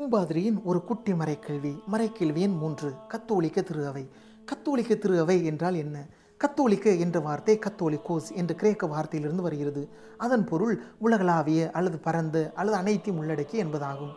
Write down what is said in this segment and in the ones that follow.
கும்பாதிரியின் ஒரு குட்டி மறைக்கல்வி மறைக்கல்வியின் மூன்று. கத்தோலிக்க திரு அவை கத்தோலிக்க திரு அவை என்றால் என்ன? கத்தோலிக்க என்ற வார்த்தை கத்தோலிக்கோஸ் என்ற கிரேக்க வார்த்தையிலிருந்து வருகிறது. அதன் பொருள் உலகளாவிய அல்லது பரந்த அல்லது அனைத்தையும் உள்ளடக்கி என்பதாகும்.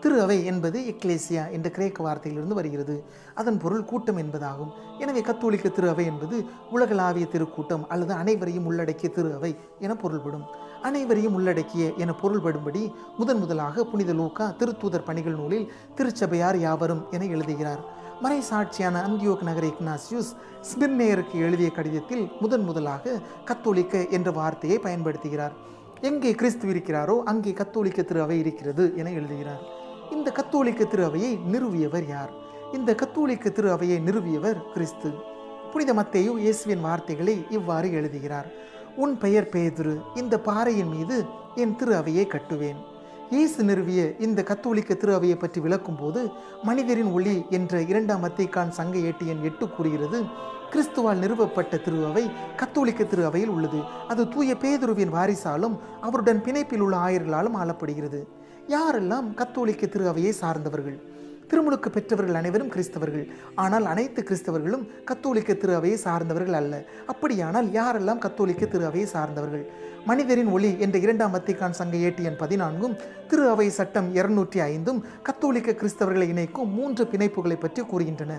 திரு அவை என்பது எக்லேசியா என்ற கிரேக்க வார்த்தையிலிருந்து வருகிறது. அதன் பொருள் கூட்டம் என்பதாகும். எனவே கத்தோலிக்க திரு அவை என்பது உலகளாவிய திருக்கூட்டம் அல்லது அனைவரையும் உள்ளடக்கிய திரு அவை என பொருள்படும். அனைவரையும் உள்ளடக்கிய என பொருள்படும்படி முதன் முதலாக புனித லூக்கா திருத்தூதர் பணிகள் நூலில் திருச்சபையார் யாவரும் என எழுதுகிறார். மறை சாட்சியான அந்தியோக் நகர இக்னாசியூஸ் ஸ்பிர்னேயருக்கு எழுதிய கடிதத்தில் முதன் முதலாக கத்தோலிக்க என்ற வார்த்தையை பயன்படுத்துகிறார். எங்கே கிறிஸ்து இருக்கிறாரோ அங்கே கத்தோலிக்க திரு அவை இருக்கிறது என எழுதுகிறார். இந்த கத்தோலிக்க திரு அவையை நிறுவியவர் யார்? இந்த கத்தோலிக்க திரு அவையை நிறுவியவர் கிறிஸ்து. புனித மத்தேயு இயேசுவின் வார்த்தைகளை இவ்வாறு எழுதுகிறார். உன் பெயர் பேதுரு. இந்த பாறையின் மீது என் திரு அவையை கட்டுவேன். இயேசு நிறுவிய இந்த கத்தோலிக்க திரு அவையை பற்றி விளக்கும்போது மனிதரின் ஒளி என்ற இரண்டாம் அத்தைக்கான் சங்க ஏட்டு எண் எட்டு கூறுகிறது கிறிஸ்துவால் நிறுவப்பட்ட திரு அவை கத்தோலிக்க திரு அவையில் உள்ளது. அது தூய பேதுருவின் வாரிசாலும் அவருடன் பிணைப்பில் உள்ள ஆயர்களாலும் ஆளப்படுகிறது. யாரெல்லாம் கத்தோலிக்க திரு அவையை சார்ந்தவர்கள்? திருமுழுக்கு பெற்றவர்கள் அனைவரும் கிறிஸ்தவர்கள். ஆனால் அனைத்து கிறிஸ்தவர்களும் கத்தோலிக்க திரு அவையை சார்ந்தவர்கள் அல்ல. அப்படியானால் யாரெல்லாம் கத்தோலிக்க திரு அவையை சார்ந்தவர்கள்? மனிதரின் ஒளி என்ற இரண்டாம் மத்திக்கான் சங்க ஏட்டியன் பதினான்கும் திரு அவை சட்டம் இருநூற்றி ஐந்தும் கத்தோலிக்க கிறிஸ்தவர்களை இணைக்கும் மூன்று பிணைப்புகளை பற்றி கூறுகின்றன.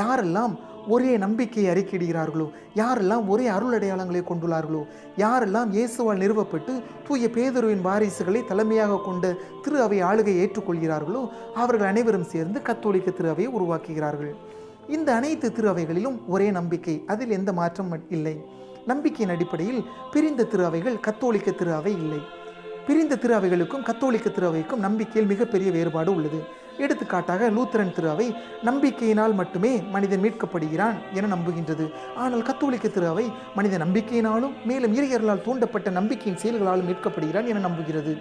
யாரெல்லாம் ஒரே நம்பிக்கையை அறிக்கையிடுகிறார்களோ யாரெல்லாம் ஒரே அருள் அடையாளங்களை கொண்டுள்ளார்களோ? யாரெல்லாம் இயேசுவால் நிறுவப்பட்டு தூய பேதருவின் வாரிசுகளை தலைமையாக கொண்ட திரு அவை ஆளுகை ஏற்றுக்கொள்கிறார்களோ? அவர்கள் அனைவரும் சேர்ந்து கத்தோலிக்க திரு அவையை உருவாக்குகிறார்கள். இந்த அனைத்து திரு அவைகளிலும் ஒரே நம்பிக்கை. அதில் எந்த மாற்றம் இல்லை. நம்பிக்கையின் அடிப்படையில் பிரிந்த திரு அவைகள் கத்தோலிக்க திரு அவை இல்லை. பிரிந்த திரு அவைகளுக்கும் கத்தோலிக்க திரு அவைக்கும் நம்பிக்கையில் மிகப்பெரிய வேறுபாடு உள்ளது. எடுத்துக்காட்டாக லூத்தரன் திரு அவை நம்பிக்கையினால் மட்டுமே மனிதன் மீட்கப்படுகிறான் என நம்புகின்றது. ஆனால் கத்தோலிக்க திரு அவை மனித நம்பிக்கையினாலும் மேலும் இறையர்களால் தூண்டப்பட்ட நம்பிக்கையின் செயல்களாலும் மீட்கப்படுகிறான் என நம்புகிறது.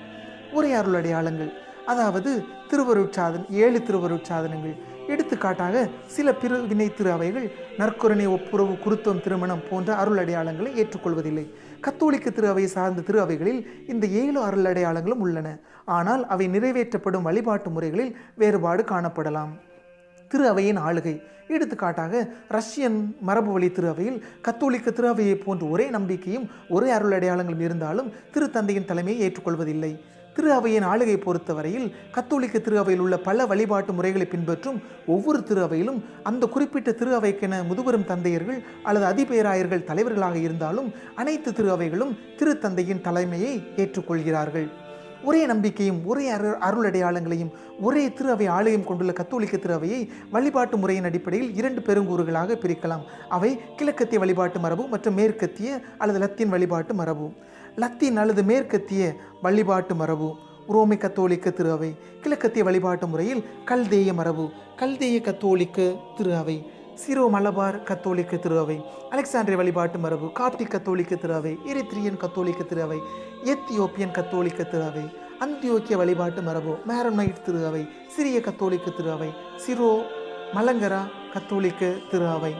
ஒரே அருள் அடையாளங்கள். அதாவது திருவருட்சாதன் ஏழு திருவருட்சாதனங்கள். எடுத்துக்காட்டாக சில பிரிவினை திரு அவைகள் நற்குரணை ஒப்புரவு குருத்துவம் திருமணம் போன்ற அருள் அடையாளங்களை ஏற்றுக்கொள்வதில்லை. கத்தோலிக்க திரு அவை சார்ந்த திரு அவைகளில் இந்த ஏழு அருள் அடையாளங்களும் உள்ளன. ஆனால் அவை நிறைவேற்றப்படும் வழிபாட்டு முறைகளில் வேறுபாடு காணப்படலாம். திரு அவையின் ஆளுகை. எடுத்துக்காட்டாக ரஷ்யன் மரபு வழி திரு அவையில் கத்தோலிக்க திரு அவையை போன்ற ஒரே நம்பிக்கையும் ஒரே அருள் அடையாளங்களும் இருந்தாலும் திருத்தந்தையின் தலைமையை ஏற்றுக்கொள்வதில்லை. திரு அவையின் ஆளுகை பொறுத்தவரையில் கத்தோலிக்க திரு அவையில் உள்ள பல வழிபாட்டு முறைகளை பின்பற்றும் ஒவ்வொரு திரு அவையிலும் அந்த குறிப்பிட்ட திரு அவைக்கென முதுபெரும் தந்தையர்கள் அல்லது அதிபேராயர்கள் தலைவர்களாக இருந்தாலும் அனைத்து திரு அவைகளும் திருத்தந்தையின் தலைமையை ஏற்றுக்கொள்கிறார்கள். ஒரே நம்பிக்கையும் ஒரே அரு அருளடையாளங்களையும் ஒரே திரு அவை ஆலயம் கொண்டுள்ள கத்தோலிக்க திருவையை வழிபாட்டு முறையின் அடிப்படையில் இரண்டு பெருங்கூறுகளாக பிரிக்கலாம். அவை கிழக்கத்திய வழிபாட்டு மரபு மற்றும் மேற்கத்திய அல்லது லத்தீன் வழிபாட்டு மரபு. லத்தீன் அல்லது மேற்கத்திய வழிபாட்டு மரபு உரோமை கத்தோலிக்க திரு அவை கிழக்கத்திய வழிபாட்டு முறையில் கல்தேய மரபு கல்தேய கத்தோலிக்க திரு அவை சிரோ மலபார் கத்தோலிக்க திரு அவை அலெக்சாண்டிரிய வழிபாட்டு மரபு காப்டிக் கத்தோலிக்க திரு அவை எரித்ரியன் கத்தோலிக்க திரு அவை எத்தியோப்பியன் கத்தோலிக்க திரு அவை அந்தியோக்கிய வழிபாட்டு மரபு மேரமைட் திரு அவை சிறிய கத்தோலிக்க திரு அவை சிரோ மலங்கரா கத்தோலிக்க திரு அவை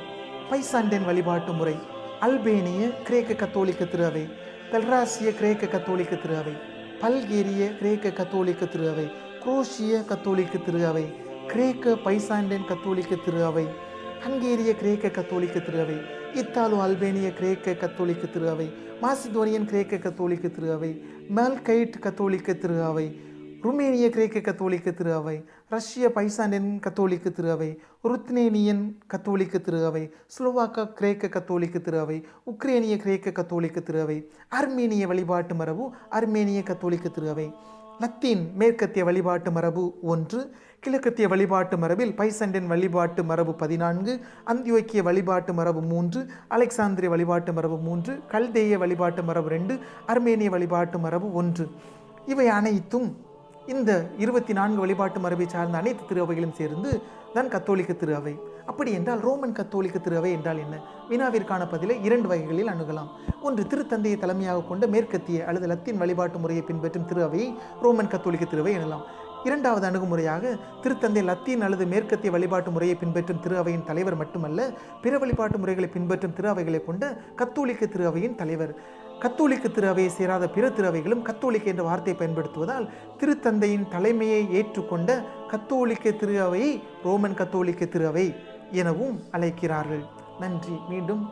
பைசாண்டியன் வழிபாட்டு முறை அல்பேனிய கிரேக்க கத்தோலிக்க திரு அவை பெல்ராசிய கிரேக்க கத்தோலிக்க திரு அவை பல்கேரிய கிரேக்க கத்தோலிக்க திரு அவை குரோஷிய கத்தோலிக்க திரு அவை கிரேக்க பைசாண்டியன் கத்தோலிக்க திரு அவை ஹங்கேரிய கிரேக்க கத்தோலிக்க திரு அவை இத்தாலோ அல்பேனிய கிரேக்க கத்தோலிக்க திரு அவை மாசிதோனியன் கிரேக்க கத்தோலிக்க திரு அவை மேல்கைட் கத்தோலிக்க திரு அவை ருமேனிய கிரேக்க கத்தோலிக்க திரு அவை ரஷ்ய பைசாண்டியன் கத்தோலிக்க திரு அவை ருத்னேனியன் கத்தோலிக்க திரு அவை ஸ்லோவாக்கா கிரேக்க கத்தோலிக்க திரு அவை உக்ரேனிய கிரேக்க கத்தோலிக்க திரு அவை அர்மேனிய வழிபாட்டு மரபு அர்மேனிய கத்தோலிக்க திரு அவை. லத்தீன் மேற்கத்திய வழிபாட்டு மரபு ஒன்று கிழக்கத்திய வழிபாட்டு மரபில் பைசண்டின் வழிபாட்டு மரபு பதினான்கு அந்தியோக்கிய வழிபாட்டு மரபு மூன்று அலெக்சாந்திரிய வழிபாட்டு மரபு மூன்று கல்தேய வழிபாட்டு மரபு ரெண்டு அர்மேனிய வழிபாட்டு மரபு ஒன்று. இவை அனைத்தும் இந்த இருபத்தி நான்கு வழிபாட்டு மரபை சார்ந்த அனைத்து திருவைகளும் சேர்ந்து தான் கத்தோலிக்க திருவை அப்படி என்றால் ரோமன் கத்தோலிக்க திருவை என்றால் என்ன? வினாவிற்கான பதிலை இரண்டு வகைகளில் அணுகலாம். ஒன்று திருத்தந்தையை தலைமையாக கொண்ட மேற்கத்திய அல்லது லத்தீன் வழிபாட்டு முறையை பின்பற்றும் திருவையை ரோமன் கத்தோலிக்க திருவை எனலாம். இரண்டாவது அணுகுமுறையாக திருத்தந்தை லத்தீன் அல்லது மேற்கத்திய வழிபாட்டு முறையை பின்பற்றும் திருவையின் தலைவர் மட்டுமல்ல பிற வழிபாட்டு முறைகளை பின்பற்றும் திருவைகளை கொண்ட கத்தோலிக்க திருவையின் தலைவர். கத்தோலிக்க திருவையை சேராத பிற திருவைகளும் கத்தோலிக்க என்ற வார்த்தையை பயன்படுத்துவதால் திருத்தந்தையின் தலைமையை ஏற்றுக்கொண்ட கத்தோலிக்க திருவையை ரோமன் கத்தோலிக்க திருவை எனவும் அழைக்கிறார்கள். நன்றி. மீண்டும்